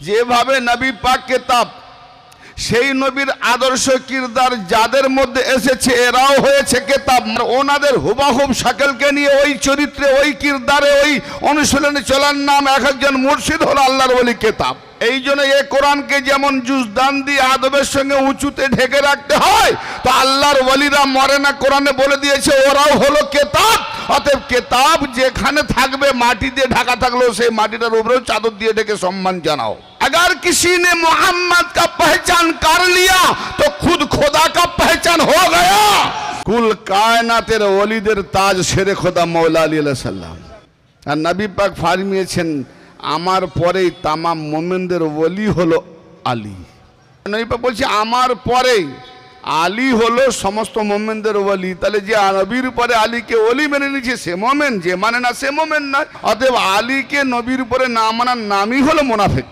যেভাবে নবী পাক কেতাব সেই নবীর আদর্শ কিরদার যাদের মধ্যে এসেছে, এরাও হয়েছে কেতাব। ওনাদের হুবাহুব শাকেলকে নিয়ে ওই চরিত্রে, ওই কিরদারে, ওই অনুশীলনে চলার নাম এক একজন মুর্শিদ হলো আল্লাহর বলি কেতাব। এই জন্য এ কোরআনকে যেমন জুজদান দিয়ে আদবের সঙ্গে উঁচুতে ঢেকে রাখতে হয়, তো আল্লাহর ওলিরা মরে না কোরআনে বলে দিয়েছে, ওরাও হলো কেতাব। অতএব কেতাব যেখানে থাকবে, মাটি দিয়ে ঢাকা থাকলেও সেই মাটিটার উপরেও চাদর দিয়ে ঢেকে সম্মান জানাও। अगर किसी ने मोहम्मद का पहचान कर लिया तो खुद खुदा का पहचान हो गया কুল কায়নাতের ওলিদের তাজ শেরে খোদা মৌলা আলী আলাইহিস সাল্লাম আর নবী পাক ফারমিয়েছেন আমার পরেই তামাম মোমেনদের ওলি হলো আলী নবী পাক বলছে আমার পরেই আলী হলো সমস্ত মোমেনদের ওলি তাহলে যে নবীর পরে আলীকে ওলি মেনে নিয়েছে সে মোমেন যে মানে না সে মোমেন নয় অতএব আলীকে নবীর পরে না মানার নামই হলো মোনাফেক